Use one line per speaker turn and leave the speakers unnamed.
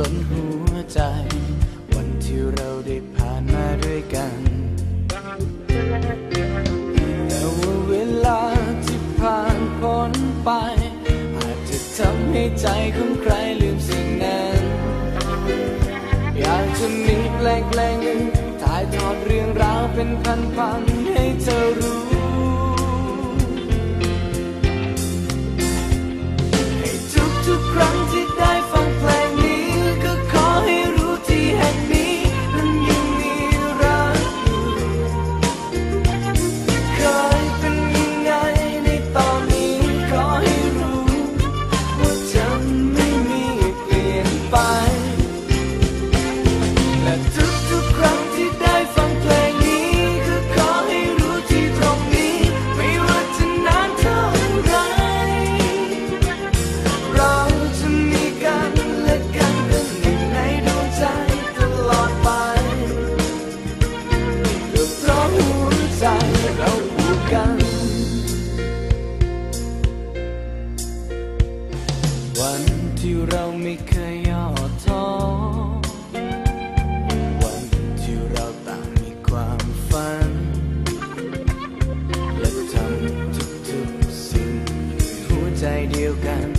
ล้นหัวใจ วันที่เราได้ผ่านมาด้วยกัน แต่ว่าเวลาที่ผ่านพ้นไป อาจจะทำให้ใจของใครลืมสิ่งนั้น อยากจะมีแปลงแปลงหนึ่งถ่ายทอดเรื่องราวเป็นพันๆให้เธอรู้ inside you can